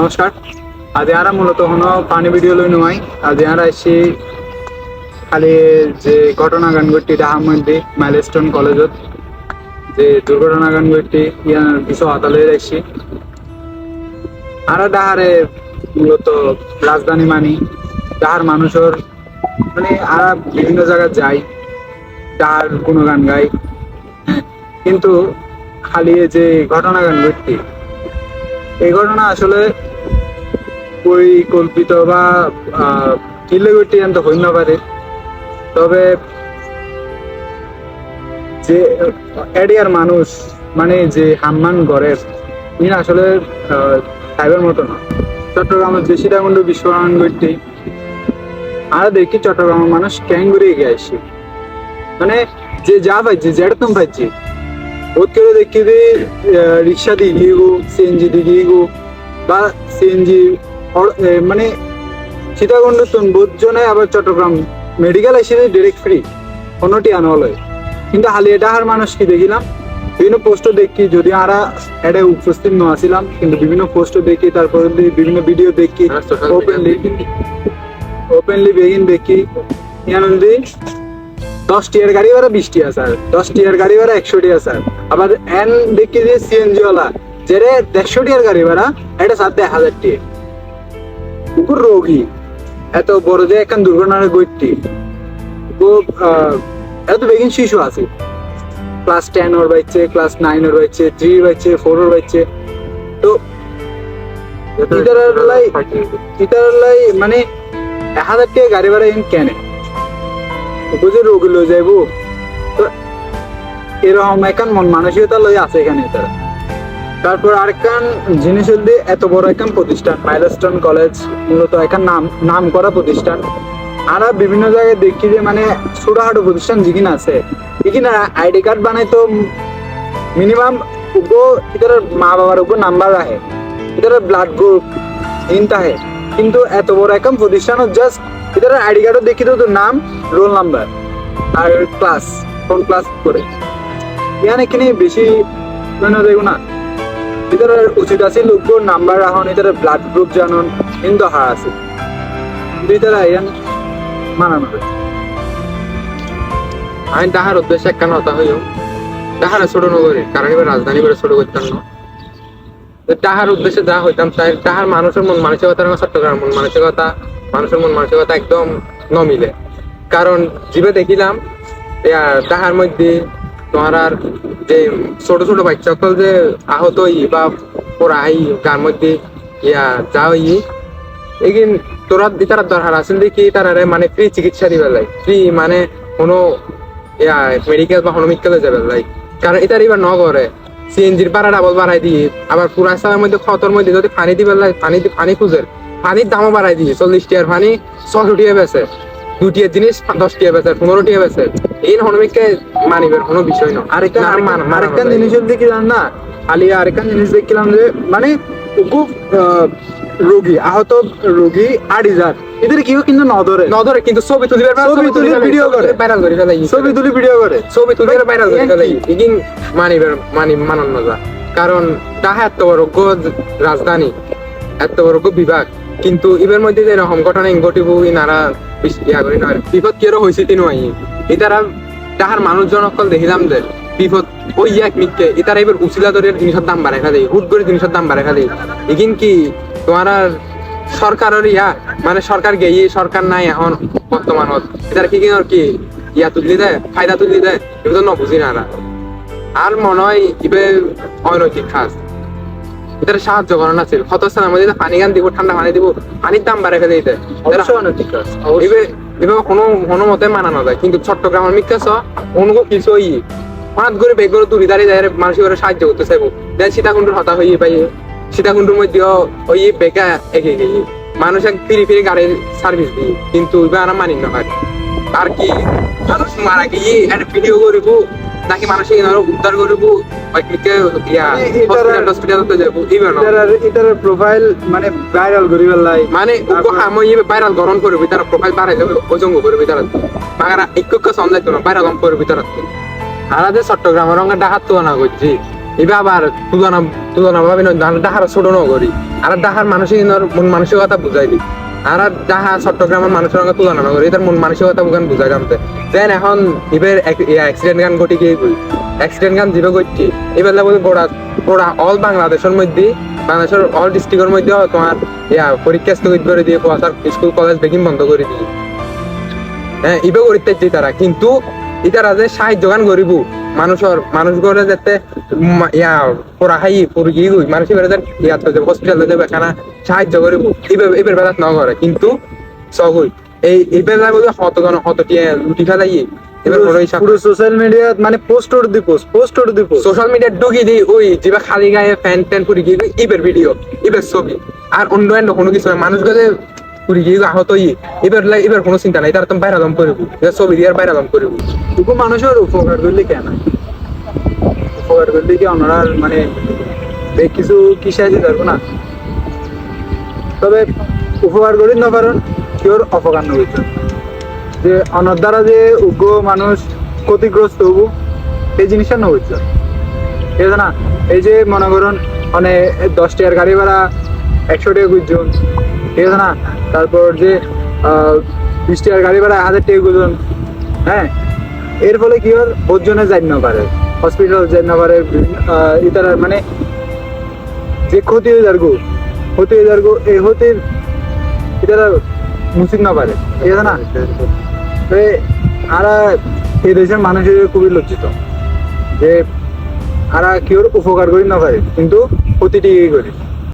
নমস্কাৰ আজি আৰা মূলত হন পানি ভিডিঅ' লৈ নোয়াই আজি আৰা এসে খালি যে ঘটনা গান ঘটি ডাহার মধ্যে মাইলস্টোন কলেজত, যে দুর্ঘটনা গান ঘটি ইয়ার কিছু আদালয়ে রাখছি আর ডাহারে মূলত রাজধানী মানি ডাহার মানুষের মানে আরা বিভিন্ন জায়গায় যাই ডাহার কোনো গান গাই। কিন্তু খালি যে ঘটনা গান ঘটতি এই ঘটনা আসলে পরিকল্পিত বা কিলেগটি এত হই না পারে তবে, যে এরিয়ার মানুষ মানে যে হাম্মান গড়ের ইনি আসলে সাইবার মতো না চট্টগ্রামের যে সীতাকুণ্ড বিস্ফোরণ ঘটতে আর দেখি চট্টগ্রামের মানুষ ক্যাঙ্গুরে এগিয়ে আসে মানে যে যা পাইছে যেরকম পাইছে। বোধ করে দেখি যে রিক্সা দিয়ে গিয়ে গো সিএনজি দিয়ে গিয়ে গো বা সিএনজি মানে সীতাকুণ্ড তুন জনে আবার চট্টগ্রাম মেডিকেল এসে ডিরেক্ট ফ্রি অন্যটি আনওয়ালয় কিন্তু হালি এটা আর মানুষ কি দেখিলাম? বিভিন্ন পোস্ট দেখি যদি আরা এটা উপস্থিত ন আসিলাম কিন্তু বিভিন্ন পোস্ট দেখি তারপরে বিভিন্ন ভিডিও দেখি হ্যাঁ, ওপেনলি ওপেনলি বেগিন দেখি। ইয়ানন্দি দশ টিয়ার গাড়ি ভাড়া বিশ টিয়া স্যার দশ টিয়ার গাড়ি ভাড়া একশো টিয়া স্যার আবার এন দেখি যে সিএনজি ওলা যেরে দেড়শো টিয়ার গাড়ি ভাড়া এটা সাথে হাজার টিয়া কুকুর রোগী। এত বড় যে এখন দুর্ঘটনার গইটি খুব এত তো বেগিন শিশু আছে। ক্লাস টেন ওর বাইছে ক্লাস নাইন ওর বাইছে থ্রি বাইছে ফোর ওর বাইছে তো ইতারার লাই মানে এক হাজার টাকা গাড়ি ভাড়া ইন কেনে? বুঝে রোগী লয়ে যাইবো। তো এরকম এখন মন মানসিকতা লই আছে এখানে তারা। তারপর আরেকখান জিনিস হচ্ছে এত বড় একখান প্রতিষ্ঠান মাইলস্টোন কলেজ মূলত এখান নাম নাম করা প্রতিষ্ঠান। আর বিভিন্ন জায়গায় দেখি যে মানে ছোটখাটো প্রতিষ্ঠান যেখানে আছে। এখানে আইডি কার্ড বানাই তো মিনিমাম উগো ইতার মা বাবার উপর নাম্বার রাখে। ইতার ব্লাড গ্রুপ ইনতা হে কিন্তু এত বড় একদম প্রতিষ্ঠান জাস্ট ইতার আইডি কার্ডও দেখি তো নাম, রোল নাম্বার আর ক্লাস, কোন ক্লাস করে ইয়ান এখানে বেশি মানে দেখো না। ইতার উচিত আছে লোকগুলোর নাম্বার রাখুন ইতার ব্লাড গ্রুপ জানুন কিন্তু হার আছে কিন্তু ইতারা ইয়ান মানানো আমি তাহার উদ্দেশ্যে একখান হতা হইও। তাহার ছোট নগরী কারণ এবার রাজধানী করে ছোট করতাম না। তাহার উদ্দেশ্যে যা হইতাম তাই তাহার মানুষের মন মানসিকতার চট্টগ্রাম, মন মানসিকতা মানুষের মন মানসিকতা একদম নমিলে। কারণ জীবে দেখিলাম তাহার মধ্যে তোমার আর যে ছোট ছোট বাচ্চা সকল যে আহত হই বা পড়াই গার মধ্যে ইয়া যা হই এগিন তোরা তারা দরকার আছে। দেখি তারা মানে ফ্রি চিকিৎসা দিবে লাই ফ্রি মানে কোনো ইয়া মেডিকেল বা হনুমিকেলে যাবে লাই কারণ এটার এবার ন করে সিএনজির ভাড়া ডাবল বাড়াই দিয়ে, আবার পুরা সালের মধ্যে খতর মধ্যে যদি পানি দিবে লাই পানি পানি খুঁজে, পানির দামও বাড়াই দিয়ে, চল্লিশ টিয়ার পানি ছশো টিয়া বেছে দুটিয়ার জিনিস দশ টিয়া বেছে পনেরো টিয়া বেছে এই হনুমিককে মানিবের কোনো বিষয় আরেকটা না, আরেকটা মান- জিনিস দেখিলাম না খালি আরেকটা জিনিস দেখলাম যে মানে খুব রোগী আহত রোগী আট হাজার এদের কেউ কিন্তু নধরে নধরে কিন্তু ছবি পর ছবি তুলি ভিডিও করে। ভাইরাল করে ফেলাই ছবি তুলি ভিডিও করে। ছবি তুলে ভাই, ভাইরাল করে ফেলাই? ইগিন মানিবের মানি মানন না কারণ তাহা এত বড় রাজধানী এত বড় বিভাগ। কিন্তু ইবের মধ্যে যে এরকম ঘটনা ঘটিব ইনারা ইয়া করি নয় বিপদ হয়েছে তাহার মানুষজন অকল দেখিলাম যে বিপদ ওই এক এবার উচিলা ধরে জিনিসের দাম বাড়াই ফেলে, হুট করে জিনিসের দাম বাড়াই ফেলে। ইগিন কি তোমার আর সরকারের ইয়া মানে সরকার গেই সরকার নাই এখন বর্তমানত এটার কি কি ইয়া তুললি দেয় ফায়দা তুললি দেয় এগুলো বুঝি না আর মনে হয় ইবে অনৈতিক কাজ এটার সাহায্য করার না ছিল। কত স্থানের মধ্যে পানি গান দিব ঠান্ডা পানি দিব পানির দাম বাড়াই ফেলে দিতে কোনো কোনো মতে মানানো যায়। কিন্তু চট্টগ্রামের মিকাস অন্য কিছু ই। হঠাৎ করে বেগর দূরে দাঁড়িয়ে যায় মানুষের করে সাহায্য করতে চাইব। দেন সীতাকুণ্ডুর হতা হয়ে পাই সীতাকুণ্ডুর মধ্যে ওই বেকা এগিয়ে গিয়ে মানুষ এক ফিরি ফিরি গাড়ির সার্ভিস দিই কিন্তু এবার আর মানি না হয়। আর কি? মানুষ মারা গিয়ে একটা ভিডিও করিব নাকি মানুষের এনারও উদ্ধার করিব হসপিটাল হসপিটাল যাব এইবার না। এটার প্রোফাইল মানে ভাইরাল করি পেলাই। মানে গরম করবি তারা প্রোফাইল বাড়াই যাবে ওজঙ্গ করবি তারা মাগারা একটু সন্দেহ তো না বাইরাল গরম করবি তারা চট্টগ্রামের ডাহাত তো না করছি এবার আবার তুলনা তুলনা ভাবি ডাহার ছোট নগরী আর ডাহার মানসিক মন মানসিকতা বুঝাই দি আর যাহা চট্টগ্রামের মানুষের সঙ্গে তুলনা নগরী তার মন মানসিকতা বুকান বুঝা জানতে যেন এখন এবার অ্যাক্সিডেন্ট গান ঘটি গিয়ে অ্যাক্সিডেন্ট গান যাবে ঘটছে এবার লাগবে গোড়া গোড়া অল বাংলাদেশের মধ্যে বাংলাদেশের অল ডিস্ট্রিক্টের মধ্যে তোমার ইয়া পরীক্ষা স্থগিত করে দিয়ে পড়াশোনার স্কুল কলেজ বেগিন বন্ধ করে দিয়ে। হ্যাঁ ইবে করিতে তারা কিন্তু ইতারা যে সাহায্য গান করিব মানুষের মানুষ যাতে ইয়া পড়া খাই গই ইয়া হসপিটাল যাবে সাহায্য করিব এবার এবার বেলাত ন করে কিন্তু সগুই এই এবার যাবে হত টিয়া লুটি ফেলাই এবার বড় হিসাব পুরো সোশ্যাল মিডিয়া মানে পোস্ট ওর দি পোস্ট পোস্ট ওর দি পোস্ট সোশ্যাল মিডিয়া ঢুকি দিই ওই যেবা খালি গায়ে ফ্যান ট্যান পুরি গিয়ে এবার ভিডিও এবার ছবি। আর অন্য অন্য কোনো কিছু মানুষ গেলে পুরি কোনো চিন্তা নাই, তারা তুমি বাইরে দাম করব। এবার ছবি দিয়ে আর বাইরে উপকার করলে কেন উপকার করলে কি ওনারা মানে কিছু কি পারব না। তবে উপকার করি না পারেন অপকার নইত যে অনার দ্বারা যে উগ্র মানুষ ক্ষতিগ্রস্ত হব এই জিনিসটা নইত ঠিক আছে না এই যে মনে করুন মানে দশ টাকার গাড়ি ভাড়া, একশো টাকা গুজন ঠিক আছে না? তারপর যে টাকার গাড়ি ভাড়া হাজার টাকা হ্যাঁ? এর ফলে কি ওর ওজনে যাই না পারে হসপিটাল যাই না পারে ইতারা মানে যে ক্ষতি হয়ে যার ক্ষতি হয়ে যার গো, এই ক্ষতির ইতারা মুসিক না পারে ঠিক আছে না? আরা এই দেশের মানুষের খুবই লজ্জিত। যে আরা কি ওর উপকার করি না পারে কিন্তু ক্ষতিটি করি।